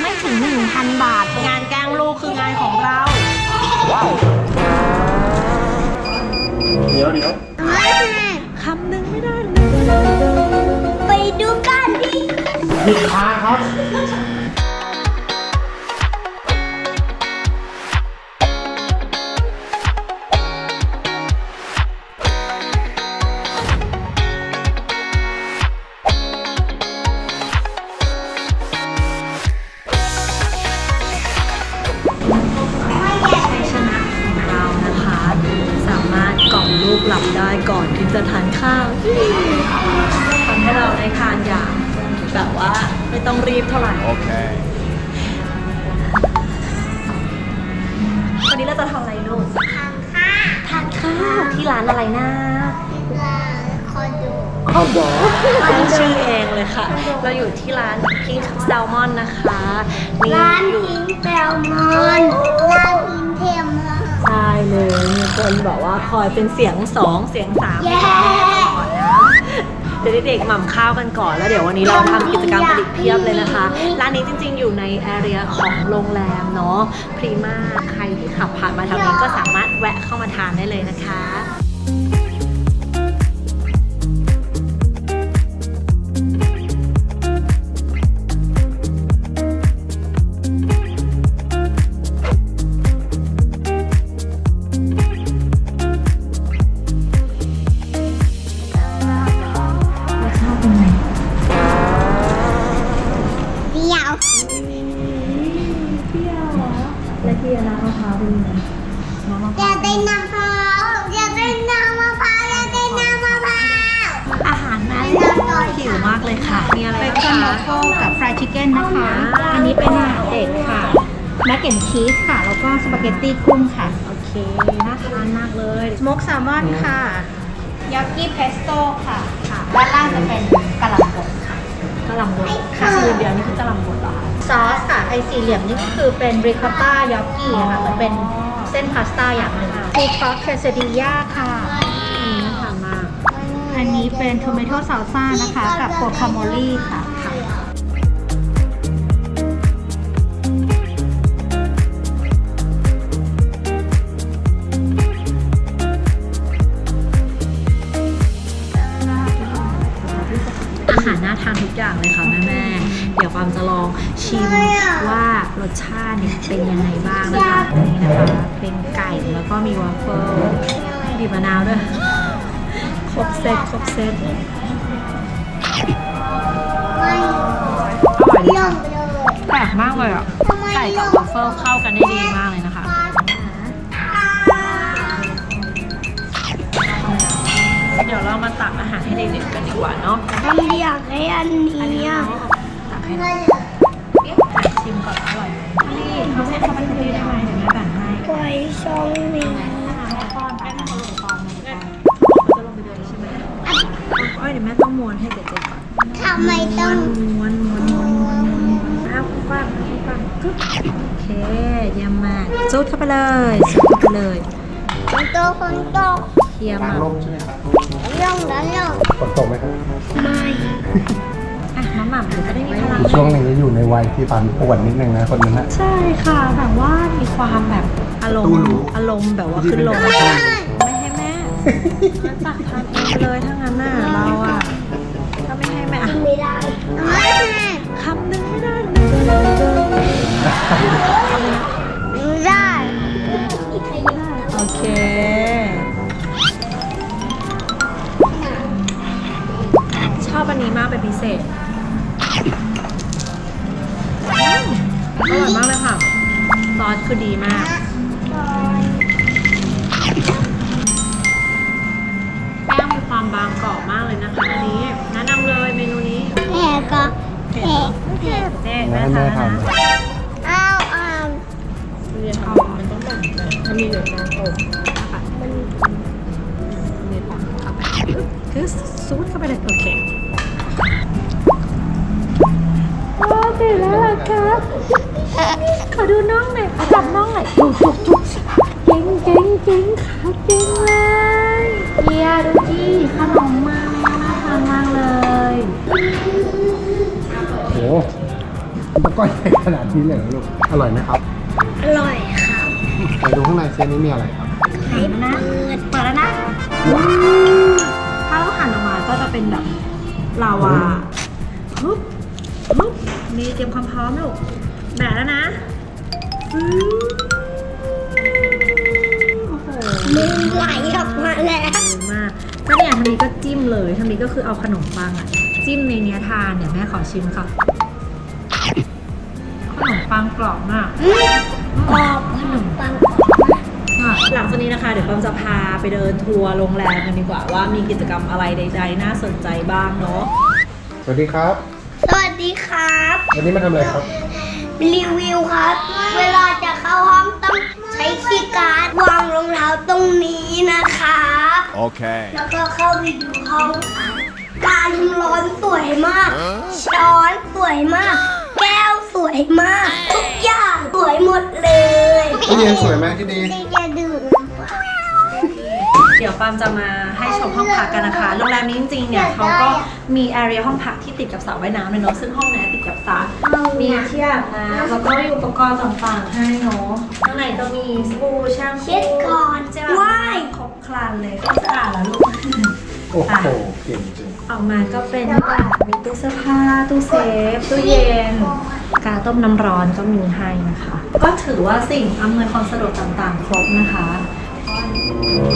ไม่ถึง 1,000 บาท งานแกล้งลูกคืองานของเราเดี๋ยวเดี๋ยวคำหนึ่งไม่ได้เลยไปดูกันดิผิดทางครับ จะทานข้าวทำให้เราได้ทานอย่างแบบว่าไม่ต้องรีบเท่าไหร่โอเควันนี้เราจะทำอะไรลูก ทางค่ะทานข้าวที่ร้านอะไรนะลาคอนโดคอนโดตั้งชื่อเองเลยค่ะ เราอยู่ที่ร้านพิงค์แซลมอนนะคะนี่ร้านอยู่พิงค์แซลมอนร้ คนบอกว่าคอยเป็นเสียงสองเสียงสามเย้ก่อนนะเดี๋ยวเด็กๆหม่ำข้าวกันก่อนแล้วเดี๋ยววันนี้เราทำกิจกรรมกันอีกเพียบเลยนะคะ ร้านนี้จริงๆ อยู่ในแอเรียของโรงแรมเนาะพรีมาใครที่ขับผ่านมาแถวนี้ก็สามารถแวะเข้ามาทานได้เลยนะคะ แล้วก็สปาเกตตี้กุ้งค่ะ โอเค น่าทานมากเลยสโมกแซลมอนค่ะยอกกี้เพสโต้ค่ะค่ะด้านล่างจะเป็นกะหล่ำบดค่ะกะหล่ำบดค่ะชื่อเดียวนี่คือกะหล่ำบดเหรอคะซอสค่ะไอสี่เหลี่ยมนี่ก็คือเป็นริคอตต้ายอกกี้ค่ะเหมือนเป็นเส้นพาสต้าอย่างหนึ่งฟูคอสเคสดิย่าค่ะอันนี้น่าทานมากอันนี้เป็นโทเมโต้ซาลซ่านะคะ กับโกคาโมลี่ค่ะ อาหารน่าทานทุกอย่างเลยค่ะแม่แม่ๆเดี๋ยวความจะลองชิมว่ารสชาติเนี่ยเป็นยังไงบ้างนะคะอันนี้นะคะเป็นไก่แล้วก็มีวาฟเฟิลบีบมะนาวด้วยครบเซตครบเซตไม่อร่อยดีลค่ะงเลยแปลกมากเลยอะทำไมไก่ลกับงวาฟเฟิลเข้ากันได้ดีมาก ดี๋ยวเรามาตักอาหารให้เด็กๆกันดีกว่าเนาะมันอยากให้อันนี้อะตักให้น้องชิมก่อนอร่อยไหมนี่เขาให้เขาเป็นคนดีได้ไหมเดี๋ยวแม่แบ่งให้ไก่ช่องนี้ป้อนแป้งเขาลงตอนเลยเขาจะลงไปเดินใช่ไหมอ้อยเดี๋ยวแม่ต้องม้วนให้เด็กๆก่อนทำไมต้อง ม้วนม้วนม้วนม้วนม้วนม้วนอ้าวฟังฟังกึ๊บโอเคเยี่ยมมากจุดเข้าไปเลยจุดเข้าไปเลย คนโตคนโต เยี่ยมทางมากลมใช่ไหมครับลงแล้วลงฝนตกไหมครับ ไม่อะน้ำหม่ำเดี๋ยวจะได้มีพลัง ช่วงนี้อยู่ในวัยที่ปันป่วนนิดนึงนะคนนั้นนะ ใช่ค่ะแบบว่ามีความแบบอารมตู้ณ์รู้อารมณ์แบบว่าขึ้นลงไม่ไม่ได้ให้แม่แม่ตักทานเองเลยถ้างั้นน่ะเราอะถ้าไม่ให้แม่อะไม่ได้ ไม่ เป็นพิเศษอืมอร่อยมากเลยค่ะ ซอสคือดีมาก แป้งมีความบางกรอบมากเลยนะคะอันนี้แนะนำเลยเมนูนี้แม่ก็เผ็ดเผ็ดเด็ดแม่แม่แม่ทานทำนะอ้าวอ้าวเรียนเอามันต้องแบ่งกันมันมีเหลือน้ำอบนะคะมันมีปอกเข้าไปคือซูดเข้าไปเลยโอเค ล่ะครับขอดูน้องหน่อยขอจับน้องหน่อยจุกจุกจุกเก่งเก่งเก่งค่ะเก่งเลยเฮียดูจีขนมมาน่าทานมากเลยโอ้โหแล้วก้อยใหญ่ขนาดนี้เลยเหรอลูก อร่อยไหมครับอร่อยครับไปดูข้างในเซนนี้มีอะไรครับไข่นะเปิดแล้วนะว้าว ถ้าเราหั่นออกมาก็จะเป็นแบบลาวา รียมความพร้อมลูกแบะแล้วนะอืมโอ้โหมือไหลออกมาแล้ว ดีมากก็เนี่ยทางนี้ก็จิ้มเลยทางนี้ก็คือเอาขนมปังอะจิ้มในเนี้ยทานเนี่ยแม่ขอชิมค่ะขนมปังกรอบมากกรอบขนมปังค่ะ หลังจากนี้นะคะ เดี๋ยวปอมจะพาไปเดินทัวร์โรงแรมกันดีกว่าว่ามีกิจกรรมอะไรใดๆน่าสนใจบ้างเนาะ สวัสดีครับ สวัสดีครับ วันนี้มาทำอะไรครับ รีวิวครับ เวลาจะเข้าห้องต้องใช้คีย์การ์ดวางรองเท้าตรงนี้นะครับ Okay. แล้วก็เข้าไปดูห้องอัดการร้อนสวยมาก ช้อนสวยมาก แก้วสวยมาก ทุกอย่างสวยหมดเลย ที่นี่สวยไหมที่นี่ที่จะดื่ม เดี๋ยวปามจะมาให้ชมห้องพักกันนะคะ โรงแรมนี้จริงๆเนี่ยเขาก็มีแอเรียห้องพักที่ติดกับสระว่ายน้ำเลยเนาะซึ่งห้องนี้ติดกับสระมีที่อาบน้ำแล้วก็มีอุปกรณ์ต่างๆให้เนาะข้างในก็มีสบู่แชมพูเช็ดก่อนเจลอาบว้ายน้ำครบครันเลยก็สะอาดแล้วลูกโอ้โหเก่งจริงออกมาก็เป็นแบบมีตู้เสื้อผ้าตู้เซฟตู้เย็นกาต้มน้ำร้อนก็มีให้นะคะ ก็ถือว่าสิ่งอำนวยความสะดวกต่างๆ ครบนะคะ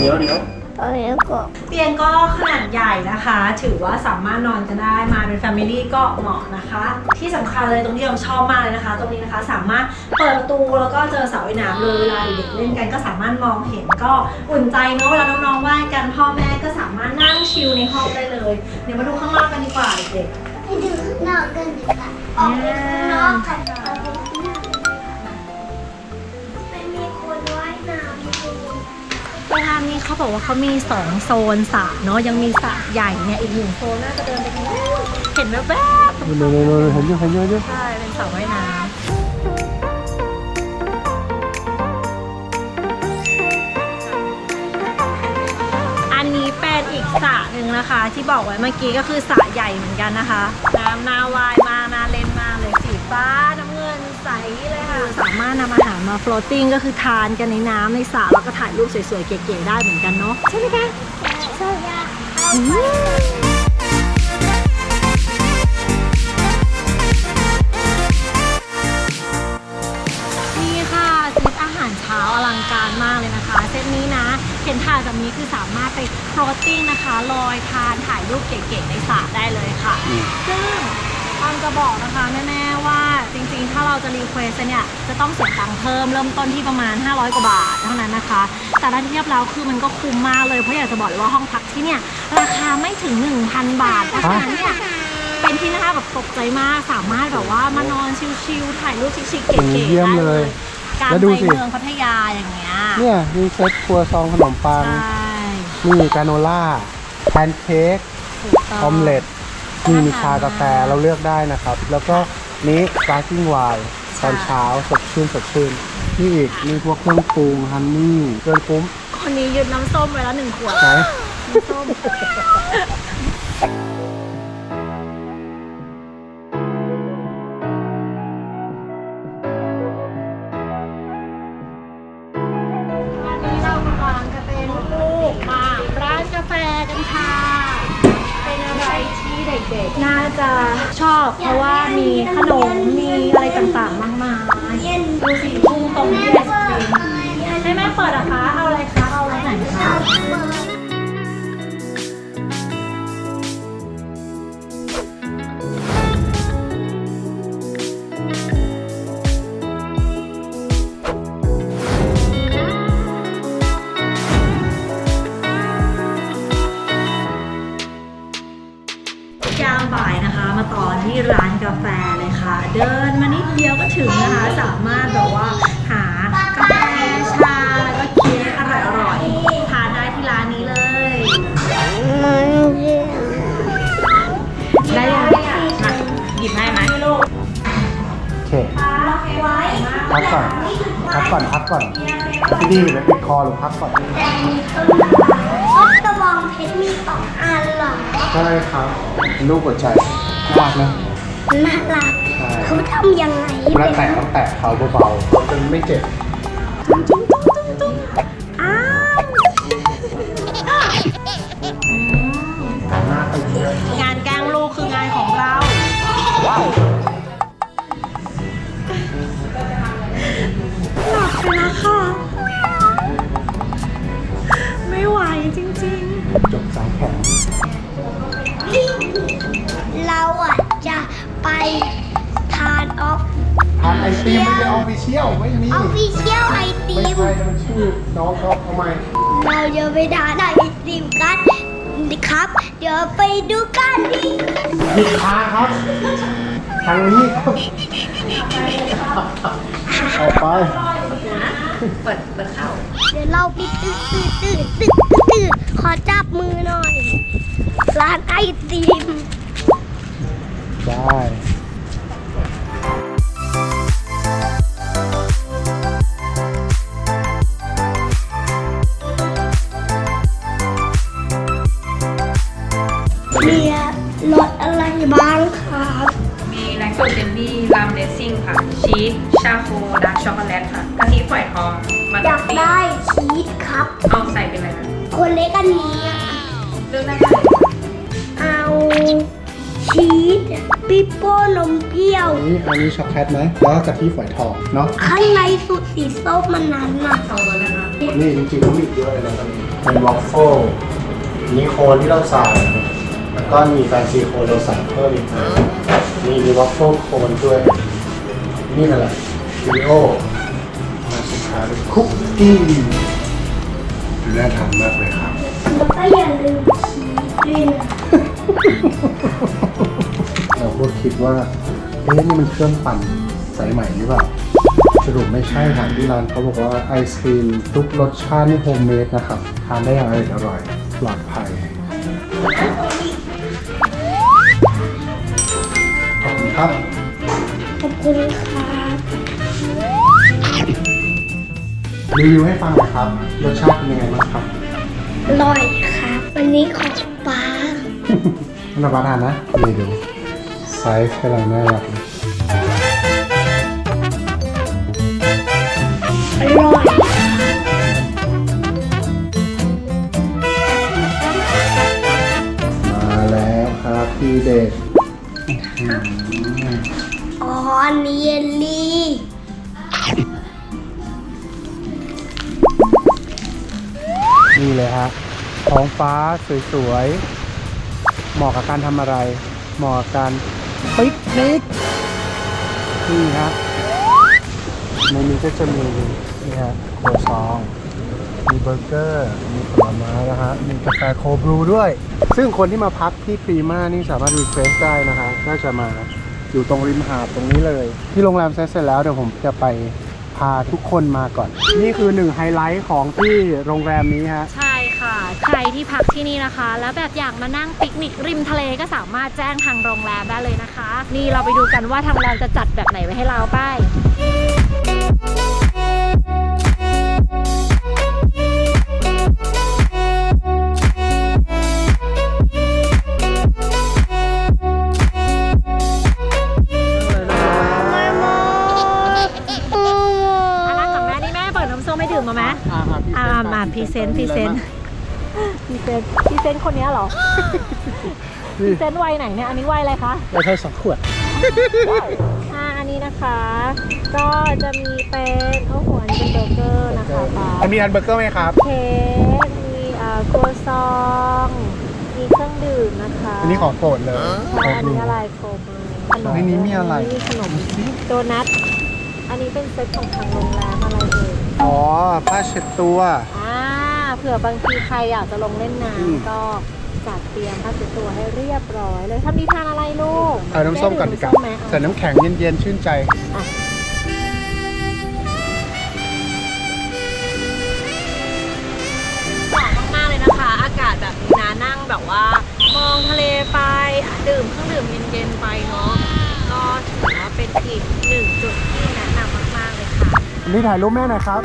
เดี๋ยวเดี๋ยว เอ้ยก็เตียงก็ขนาดใหญ่นะคะ ถือว่าสามารถนอนกันได้มาเป็นแฟมิลี่ก็เหมาะนะคะ ที่สำคัญเลยตรงที่เราชอบมากเลยนะคะ ตรงนี้นะคะสามารถเปิดประตูแล้วก็เจอสระว่ายน้ำเลยเวลาเด็กๆเล่นกันก็สามารถมองเห็นก็อุ่นใจเนอะเวลาน้องๆว่ายกันพ่อแม่ก็สามารถนั่งชิลในห้องได้เลย เดี๋ยวมาดูข้างนอกกันดีกว่าเด็กไปดูข้างนอกกันดีกว่าออกไปข้างนอกกันออกไปข้างน ๆโรงแรมนี้เขาบอกว่าเขามีสองโซนสระเนาะยังมีสระใหญ่เนี่ยอีกหนึ่งโซนน่าจะเดินไปทางนู้นเห็นแวบๆเร็วๆๆเห็นอยู่เห็นอยู่เห็นอยู่ใช่เป็นสระว่ายน้ำอันนี้เป็นอีกสระหนึ่งนะคะ ที่บอกไว้เมื่อกี้ก็คือสระใหญ่เหมือนกันนะคะ น้ำนาวายมานาเล่นมากเลยสีฟ้าน้ำเงินใสเลย ค่ะสามารถนำอาหารมา floating ก็คือทานกันในน้ำในสระแล้วก็ถ่ายรูปสวยๆ เก๋ๆได้เหมือนกันเนาะใช่ไหมคะใช่ค่ะอืมนี่ค่ะเซตอาหารเช้าอลังการมากเลยนะคะ เซตนี้นะเห็นถ่ายแบบนี้คือสามารถไปโปรติ้งนะคะลอยทานถ่ายรูปเก๋ๆในสระได้เลยค่ะ ซึ่งต อนจะบอกนะคะแม่ๆว่าจริงๆ ถ้าเราจะรีเควสเนี่ยจะต้องเสียตังค์เพิ่มเริ่มต้นที่ประมาณ 500 กว่าบาทเท่านั้นนะคะ แต่ถ้าเทียบแล้วคือมันก็คุ้มมากเลยเพราะอยากจะบอกเลยว่าห้องพักที่เนี่ยราคาไม่ถึง 1,000 บาทเพราะฉะนั้นเนี่ยเป็นที่นะคะแบบตกใจมากสามารถแบบว่ามานอนชิลๆถ่ายรูปชิคๆเก๋ๆได้เยี่ยมเลเลย ยกลารแล้วไปดูสิ เมืองพัทยาอย่างเงี้ยเนี่ยมีเซ็ตครัวซองขนมปังใช่นี่กาโนล่าแพนเค้กถูกต้องออมเล็ต นี่มีชากาแฟเราเลือกได้นะครับ แล้วก็นี้สปาร์กิ้งไวน์ตอนเช้าสดชื่นสดชื่นนี่อีกมีพวกเครื่องปรุงฮันนี่เกินคุ้มคนนี้ยึดน้ำส้มไว้แล้วหนึ่งขวดไหนน้ำส้ม ด็กๆ น่าจะชอบ เพราะว่ามีขนม มีอะไรต่างๆ มากมายดูสิพุ่งตรงที่ไอศครีมให้แม่เปิดอะคะเอา เคพักก่อนพักก่อนพักก่อนพี่ดีแล้วติดคอหรือพักก่อนแต่มีต้นเพราะกระบองเพชรมีสองอันเหรอใช่ครับเป็นรูปหัวใจน่ารักนะน่ารักใช่เขาทำยังไงแล้วแตะต้องแตะเขาเบาๆจนไม่เจ็บอ้าวหน้าตึงเลยงานแกล้งลูกคืองานของเราห อติมไม่ได้ออฟฟิเชียลไม่มี ออฟฟิเชียลไอติไม่ม ใช่มันชื่อน้องเขาทำไมเราจะไปทานไอติมกันครับ เดี๋ยวไปดูกันดิผิดทางครับทางนี้ครับออกไปๆเปิดเปิดเข้าเดี๋ยวเราไปตื่นตื่นตื่นตื่นตื่นขอจับมือหน่อย ร้านไอติม ได้ แลตค่ะกะทิฝอยทองมันอยากได้ชีสครับ เอาใส่ไปเลยนะคนเล็กอันนี้อะเลือกได้เลยเอาชีสปิโป้นมเปรี้ยวอันนี้อันนี้ช็อกโกแลตไหมแล้วก็กะทิฝอยทองเนาะข้างในสุดสีส้มมันนั้นน่ะเอาเลยนะคะนี่จริงๆต้องมีอีกเยอะเลยนะครับเป็นวอฟเฟิลมีโคนที่เราใส่แล้วก็มีแฟนซีโคนเราใส่เพิ่มอีกนะมีมีวอฟเฟิลโคนด้วยนี่นั่นแหละวิโอมาสุดท้ายเป็นคุกกี้ดูน่าทานมากเลยครับ แล้วก็อย่าลืมชีสด้วยนะเราก็คิดว่าเอ๊ะนี่มันเครื่องปั่นสายใหม่หรือเปล่าสรุปไม่ใช่ถามที่ร้านเขาบอกว่าไอศครีมทุกรสชาตินี่โฮมเมดนะครับ ทานได้อย่างอร่อยปลอดภัยขอบคุณครับ ขอบคุณครั รีวิวให้ฟังหน่อยครับรสชาติเป็นยังไงบ้างครับอร่อยครับ วันนี้ของป้ารับประทานนะนี่ดูไซส์กำลังน่ารักเลยอร่อยมาแล้วครับพี่เด็ก อ๋ออันนี้เยลลี่ นี่เลยฮะท้องฟ้าสวยๆ เหมาะกับการทำอะไร เหมาะกับการปิกนิก นี่ฮะในนี้ก็จะมีนี่ฮะโครัวซอง มีเบอร์เกอร์ มีผลไม้นะฮะ มีกาแฟโคบรูด้วย ซึ่งคนที่มาพักที่พรีมานี่สามารถรีเควสได้นะฮะก็จะมาอยู่ตรงริมหาดตรงนี้เลย ที่โรงแรมเสร็จแล้วเดี๋ยวผมจะไป พาทุกคนมาก่อน นี่คือหนึ่งไฮไลท์ของที่โรงแรมนี้ฮะ ใช่ค่ะ ใครที่พักที่นี่นะคะ แล้วแบบอยากมานั่งปิกนิกริมทะเลก็สามารถแจ้งทางโรงแรมได้เลยนะคะ นี่เราไปดูกันว่าทางโรงแรมจะจัดแบบไหนไว้ให้เราไป้ ซนต์พรีเซนต์พรีเซนต์พรีเซนต์คนเนี้ยเหรอพรีเซนต์วัยไหนเนี่ยอันนี้วัยอะไรคะได้เท่าสองขวด อ่าอันนี้นะคะ ก็จะมีเป็นข้าวหัวอันนี้เป็นเบอร์เกอร์นะคะปามีอันเบอร์เกอร์ไหมครับ เค้กมีเอ่อครัวซอง มีเครื่องดื่มนะคะอันนี้ของโปรดเลยใช่อันนี้อะไรโคมขนมในนี้มีอะไร มีขนมโดนัทอันนี้เป็นเซ็ตของทางโรงแรมอะไรเอ่ยอ๋อผ้าเช็ดตัว อ่า เผื่อบางทีใครอยากจะลงเล่นอืมน้ำก็จัดเตรียมผ้าเช็ดตัวให้เรียบร้อยเลยทำนิทานอะไรลูกเอาน้ำส้มก่อนดีกว่าได้ดื่มน้ำส้มไหมใส่น้ำแข็งเย็นๆชื่นใจอะเหมาะมากๆเลยนะคะ อากาศแบบนี้นะนั่งแบบว่า มองทะเลไปดื่มเครื่องดื่มเย็นๆไปเนาะก็ถือว่าเป็นอีกหนึ่งจุดที่แนะนำมากๆเลยค่ะนี่ถ่ายรูปแม่หน่อยครับ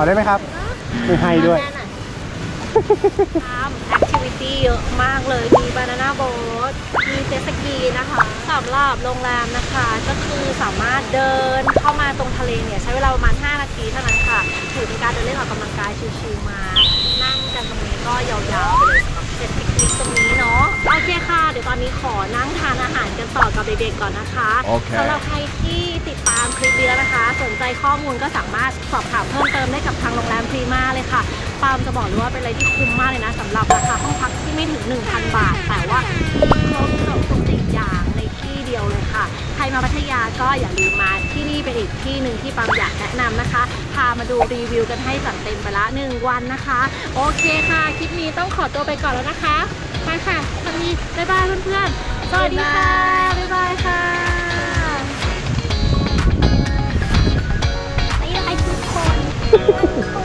อได้ไหมครับ ไม่ให้ด้วย ทำแอคทิวิตี้เยอะมากเลย มีบานาน่าโบ๊ทมีเจตสกีนะคะสำหรับโรงแรมนะคะ ก็คือสามารถเดินเข้ามาตรงทะเลเนี่ย ใช้เวลาประมาณ 5 นาทีเท่านั้นค่ะ ถือเป็นการเดินเล่นออกกำลังกายชิลๆมา นั่งกันตรงนี้ก็ยาวๆไปเลยสำหรับเซตปิกนิกตรงนี้เนาะ โอเคค่ะ เดี๋ยวตอนนี้ขอนั่งทานอาหารกันต่อกับเด็กๆก่อนนะคะโอเค สำหรับใครที่ติดตามคลิปนี้แล้วนะคะ สนใจข้อมูลก็สามารถสอบถามเพิ่มเติมได้กับทางโรงแรมพรีมาเลยค่ะปาล์มจะบอกเลยว่าเป็นอะไรที่คุ้มมากเลยนะสำหรับราคาห้องพักที่ไม่ถึง 1,000 บาท แต่ว่ามีครบเกือบทุกสิ่งอย่างในที่เดียวเลยค่ะ ใครมาพัทยาก็อย่าลืมมาที่นี่เป็นอีกที่หนึ่งที่ปาล์มอยากแนะนำนะคะ พามาดูรีวิวกันให้จัดเต็มไปละหนึ่งวันนะคะ โอเคค่ะ คลิปนี้ต้องขอตัวไปก่อนแล้วนะคะ ไปค่ะสวัสดีบ๊ายบายเพื่อนๆสวัสดีค่ะบ๊ายบายค่ะไปเลยทุกคน